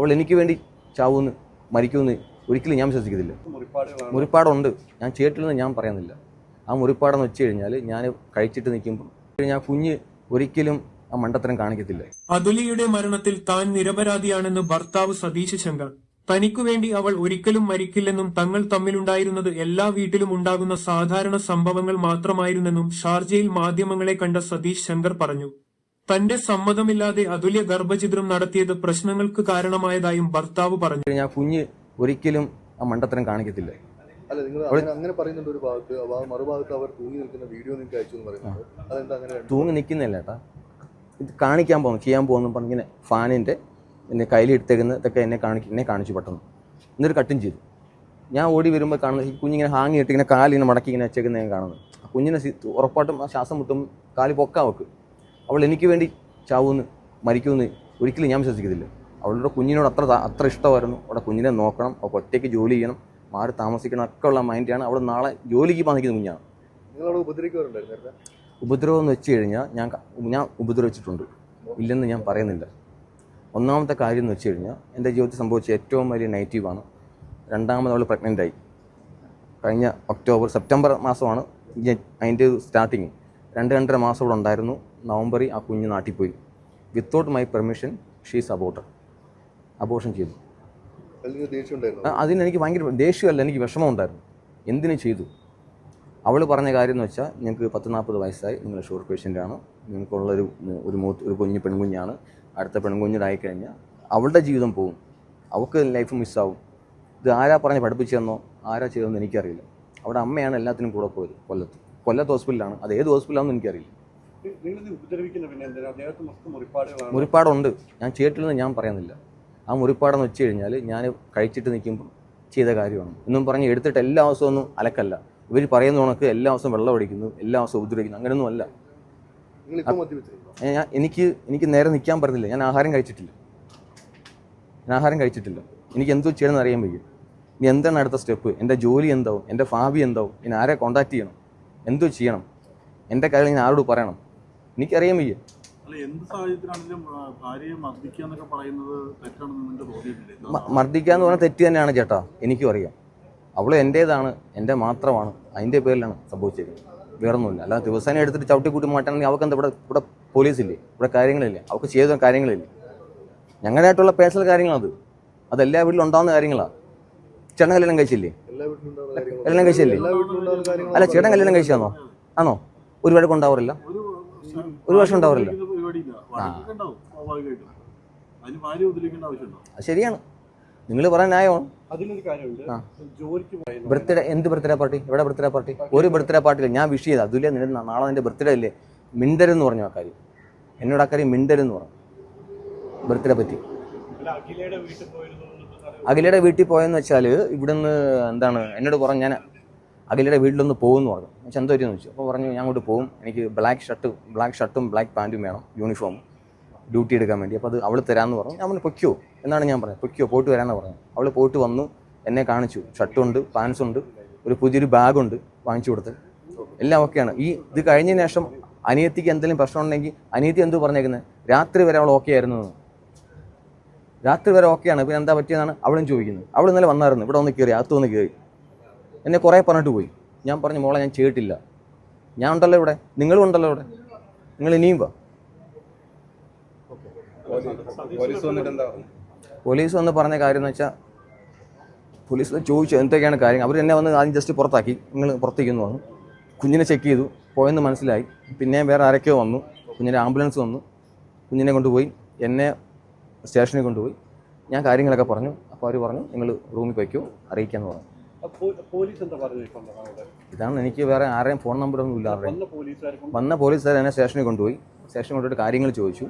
അവൾ എനിക്ക് വേണ്ടി ചാവൂന്ന് മരിക്കുമെന്ന് ഒരിക്കലും ഞാൻ വിശ്വസിക്കത്തില്ല. മുറിപ്പാടുണ്ട്. ഞാൻ ചെയ്തിട്ടില്ലെന്ന് ഞാൻ പറയുന്നില്ല ആ മുറിപ്പാടെന്ന് വെച്ച് കഴിഞ്ഞാൽ ഞാൻ കഴിച്ചിട്ട് നിൽക്കുമ്പോൾ ഞാൻ കുഞ്ഞ് ഒരിക്കലും ആ മണ്ടത്തരം കാണിക്കത്തില്ല. അതുലിയുടെ മരണത്തിൽ താൻ നിരപരാധിയാണെന്ന് ഭർത്താവ് സതീശ് ശങ്കർ. തനിക്കു വേണ്ടി അവൾ ഒരിക്കലും മരിക്കില്ലെന്നും തങ്ങൾ തമ്മിലുണ്ടായിരുന്നത് എല്ലാ വീട്ടിലും ഉണ്ടാകുന്ന സാധാരണ സംഭവങ്ങൾ മാത്രമായിരുന്നെന്നും ഷാർജയിൽ മാധ്യമങ്ങളെ കണ്ട സതീഷ് ശങ്കർ പറഞ്ഞു. തന്റെ സമ്മതമില്ലാതെ അതുല്യ ഗർഭചിത്രം നടത്തിയത് പ്രശ്നങ്ങൾക്ക് കാരണമായതായും ഭർത്താവ് പറഞ്ഞു. ഞാൻ കുഞ്ഞ് ഒരിക്കലും ആ മണ്ടത്തരം കാണിക്കത്തില്ല. അല്ല നിങ്ങൾ അങ്ങനെ പറയുന്നുണ്ട് ഒരു ഭാഗത്ത്. മറുഭാഗത്ത് അവർ തൂങ്ങി നിൽക്കുന്ന വീഡിയോ നിങ്ങൾക്ക് അയച്ചു എന്ന് പറയുന്നത് അതെന്താ അങ്ങനെ തൂങ്ങി നിൽക്കുന്നില്ല ഏട്ടാ. ഇത് കാണിക്കാൻ പോകുന്നു ചെയ്യാൻ പോകുന്നു പറഞ്ഞിങ്ങനെ ഫാനിന്റെ എന്നെ കയ്യിലെടുത്തേക്കുന്ന ഇതൊക്കെ എന്നെ കാണി എന്നെ കാണിച്ചു പെട്ടെന്ന്. എന്നിട്ട് കട്ടും ചെയ്തു. ഞാൻ ഓടി വരുമ്പോൾ കാണുന്നത് ഈ കുഞ്ഞിങ്ങനെ ഹാങ്ങി ഇട്ട് ഇങ്ങനെ കാലിങ്ങനെ മടക്കി ഇങ്ങനെ വെച്ചേക്കുന്ന ഞാൻ കാണുന്നത്. കുഞ്ഞിനെ ഉറപ്പായിട്ടും ആ ശ്വാസം മുട്ടും കാൽ പൊക്കാൻ വെക്ക് അവൾ എനിക്ക് വേണ്ടി ചാവൂന്ന് മരിക്കുമെന്ന് ഒരിക്കലും ഞാൻ വിശ്വസിക്കത്തില്ല. അവളുടെ കുഞ്ഞിനോട് അത്ര അത്ര ഇഷ്ടമായിരുന്നു. അവിടെ കുഞ്ഞിനെ നോക്കണം അവൾക്ക് ഒറ്റയ്ക്ക് ജോലി ചെയ്യണം മാറി താമസിക്കണം ഒക്കെ ഉള്ള മൈൻഡാണ് അവൾ നാളെ ജോലിക്ക് പാന്നിക്കുന്ന കുഞ്ഞാണ്. ഉപദ്രവം എന്ന് വെച്ച് കഴിഞ്ഞാൽ ഞാൻ ഞാൻ ഉപദ്രവിച്ചിട്ടുണ്ട്. ഇല്ലെന്ന് ഞാൻ പറയുന്നില്ല. ഒന്നാമത്തെ കാര്യം എന്ന് വെച്ച് കഴിഞ്ഞാൽ എന്റെ ജീവിതത്തിൽ സംഭവിച്ച ഏറ്റവും വലിയ നെഗറ്റീവാണ് രണ്ടാമത് അവൾ പ്രഗ്നന്റ് ആയി. കഴിഞ്ഞ ഒക്ടോബർ സെപ്റ്റംബർ മാസമാണ് അതിന്റെ സ്റ്റാർട്ടിങ് രണ്ട് രണ്ടര മാസം ഇവിടെ ഉണ്ടായിരുന്നു. നവംബറിൽ ആ കുഞ്ഞ് നാട്ടിൽ പോയി without my permission she's aborter abortion ചെയ്തു. അതിനെനിക്ക് ഭയങ്കര ദേഷ്യമല്ല എനിക്ക് വിഷമം ഉണ്ടായിരുന്നു എന്തിനു ചെയ്തു? അവൾ പറഞ്ഞ കാര്യം എന്ന് വെച്ചാൽ ഞങ്ങൾക്ക് പത്ത് നാൽപ്പത് വയസ്സായി. നിങ്ങൾ ഷുഗർ പേഷ്യന്റാണ് നിങ്ങൾക്കുള്ളൊരു ഒരു മൂത്ത് ഒരു കുഞ്ഞ് പെൺകുഞ്ഞാണ്. അടുത്ത പെൺകുഞ്ഞിലായി കഴിഞ്ഞാൽ അവളുടെ ജീവിതം പോകും അവൾക്ക് ലൈഫ് മിസ്സാവും ഇത് ആരാ പറഞ്ഞ് പഠിപ്പിച്ചതെന്നോ ആരാ ചെയ്തതെന്നോ എനിക്കറിയില്ല. അവിടെ അമ്മയാണ് എല്ലാത്തിനും കൂടെ പോയത് കൊല്ലത്ത്. കൊല്ലത്ത് ഹോസ്പിറ്റലാണ് അത് ഏത് ഹോസ്പിറ്റലാണെന്ന് എനിക്കറിയില്ല. മുറിപ്പാടുണ്ട്. ഞാൻ ചെയ്തിട്ടില്ലെന്ന് ഞാൻ പറയുന്നില്ല. ആ മുറിപ്പാടെന്ന് വെച്ച് കഴിഞ്ഞാൽ ഞാൻ കഴിച്ചിട്ട് നിൽക്കുമ്പോൾ ചെയ്ത കാര്യമാണ്. എന്നും പറഞ്ഞ് എടുത്തിട്ട് എല്ലാ ദിവസവും ഒന്നും അലക്കല്ല. ഇവർ പറയുന്ന കണക്ക് എല്ലാ ദിവസവും വെള്ളം അടിക്കുന്നു എല്ലാ ദിവസവും ഉപദ്രവിക്കുന്നു. അങ്ങനെയൊന്നും അല്ല. ഞാൻ എനിക്ക് എനിക്ക് നേരെ നിൽക്കാൻ പറ്റുന്നില്ല ഞാൻ ആഹാരം കഴിച്ചിട്ടില്ല. ഞാൻ ആഹാരം കഴിച്ചിട്ടില്ല. എനിക്ക് എന്തോ ചെയ്യണമെന്ന് അറിയാൻ വയ്യ. ഇനി എന്താണ് അടുത്ത സ്റ്റെപ്പ്? എന്റെ ജോലി എന്താവും? എന്റെ ഭാവി എന്താവും? ഇനി ആരെ കോൺടാക്ട് ചെയ്യണം? എന്തോ ചെയ്യണം. എന്റെ കാര്യം ഞാൻ ആരോട് പറയണം. എനിക്കറിയാൻ വയ്യ. മർദ്ദിക്കുക എന്ന് പറഞ്ഞാൽ തെറ്റ് തന്നെയാണ് ചേട്ടാ. എനിക്കും അറിയാം. അവൾ എന്റേതാണ് എന്റെ മാത്രമാണ്. അതിന്റെ പേരിലാണ് സംഭവിച്ചിരിക്കുന്നത് വേറൊന്നുമില്ല. അല്ലാതെ ദിവസേന എടുത്തിട്ട് ചവിട്ടിക്കൂട്ടി മാറ്റാണെങ്കിൽ അവൾക്ക് എന്താ ഇവിടെ ഇവിടെ പോലീസില്ലേ? ഇവിടെ കാര്യങ്ങളില്ലേ? അവൾക്ക് ചെയ്ത കാര്യങ്ങളില്ലേ? ഞങ്ങളുടെയായിട്ടുള്ള പേഴ്സണൽ കാര്യങ്ങളത് അതെല്ലാ വീട്ടിലും ഉണ്ടാകുന്ന കാര്യങ്ങളാണ് ചേട്ടൻ കല്യാണം കഴിച്ചില്ലേ? കല്യാണം കഴിച്ചില്ലേ? അല്ല ചേട്ടൻ കല്യാണം കഴിച്ചാന്നോ ആണോ? ഒരു വഴക്കം ഉണ്ടാവാറില്ല? ഒരു വർഷം ഉണ്ടാവാറില്ല? ശരിയാണ്. നിങ്ങൾ പറയാൻ ന്യായമാണ്. ആ. ബർത്ത്ഡേ എന്ത് ബർത്ത്ഡേ പാർട്ടി? എവിടെ ബർത്ത്ഡേ പാർട്ടി? ഒരു ബർത്ത്ഡേ പാർട്ടിയില്ല. ഞാൻ വിഷ് ചെയ്ത്. അതുല്ല നിന്റെ നാളെ നിന്റെ ബർത്ത്ഡേ അല്ലേ? മിണ്ടരെന്ന് പറഞ്ഞു ആ കാര്യം. എന്നോട് ആ കാര്യം മിണ്ടരെന്ന് പറഞ്ഞു. ബർത്ത്ഡേ പറ്റി. അഖിലയുടെ വീട്ടിൽ പോയെന്ന് വെച്ചാൽ ഇവിടുന്ന് എന്താണ് എന്നോട് പറഞ്ഞു ഞാൻ അഖിലയുടെ വീട്ടിലൊന്ന് പോകുമെന്ന് പറഞ്ഞു. ഞാൻ എന്താ പറ്റിയെന്ന് വെച്ചു അപ്പോൾ പറഞ്ഞു ഞാൻ അങ്ങോട്ട് പോകും. എനിക്ക് ബ്ലാക്ക് ഷർട്ട് ബ്ലാക്ക് ഷർട്ടും ബ്ലാക്ക് പാന്റും വേണം യൂണിഫോം ഡ്യൂട്ടി എടുക്കാൻ വേണ്ടി. അപ്പോൾ അത് അവൾ തരാമെന്ന് പറഞ്ഞു. ഞാൻ പറഞ്ഞു പൊയ്ക്കോ. എന്നാണ് ഞാൻ പറഞ്ഞത്. പൊയ്ക്കോ പോയിട്ട് വരാമെന്ന് പറഞ്ഞു അവൾ പോയിട്ട് വന്നു എന്നെ കാണിച്ചു. ഷർട്ടുണ്ട് പാൻസ് ഉണ്ട് ഒരു പുതിയൊരു ബാഗുണ്ട് വാങ്ങിച്ചു കൊടുത്ത്. എല്ലാം ഓക്കെയാണ് ഈ ഇത് കഴിഞ്ഞതിന് ശേഷം അനിയത്തിക്ക് എന്തെങ്കിലും പ്രശ്നമുണ്ടെങ്കിൽ അനിയത്തി എന്തു പറഞ്ഞേക്കുന്നത് രാത്രി വരെ അവൾ ഓക്കെ ആയിരുന്നു എന്ന്. രാത്രി വരെ ഓക്കെയാണ്. പിന്നെ എന്താ പറ്റിയതാണ് അവളും ചോദിക്കുന്നത്. അവൾ ഇന്നലെ വന്നായിരുന്നു. ഇവിടെ ഒന്ന് കയറി അകത്ത് വന്ന് കയറി. എന്നെ കുറേ പറഞ്ഞിട്ട് പോയി. ഞാൻ പറഞ്ഞു മോളെ ഞാൻ ചെയ്തിട്ടില്ല. ഞാൻ ഉണ്ടല്ലോ ഇവിടെ. നിങ്ങളും ഉണ്ടല്ലോ ഇവിടെ. നിങ്ങൾ ഇനിയും വാ. പോലീസ് വന്ന് പറഞ്ഞ കാര്യം എന്ന് വെച്ചാൽ പോലീസ് ചോദിച്ചു എന്തൊക്കെയാണ് കാര്യം. അവർ എന്നെ വന്ന് ആദ്യം ജസ്റ്റ് പുറത്താക്കി. നിങ്ങൾ പുറത്തേക്ക് വന്നു. കുഞ്ഞിനെ ചെക്ക് ചെയ്തു. പോയെന്ന് മനസ്സിലായി. പിന്നെ വേറെ ആരൊക്കെയോ വന്നു. കുഞ്ഞിന്റെ ആംബുലൻസ് വന്നു. കുഞ്ഞിനെ കൊണ്ടുപോയി. എന്നെ സ്റ്റേഷനിൽ കൊണ്ടുപോയി. ഞാൻ കാര്യങ്ങളൊക്കെ പറഞ്ഞു. അപ്പോൾ അവർ പറഞ്ഞു നിങ്ങൾ റൂമിൽ വയ്ക്കൂ അറിയിക്കാന്ന് പറഞ്ഞു. ഇതാണ് എനിക്ക് വേറെ ആരെയും ഫോൺ നമ്പറൊന്നും ഇല്ല വന്ന പോലീസുകാർ എന്നെ സ്റ്റേഷനിൽ കൊണ്ടുപോയി. സ്റ്റേഷനിൽ കൊണ്ടുപോയിട്ട് കാര്യങ്ങൾ ചോദിച്ചു.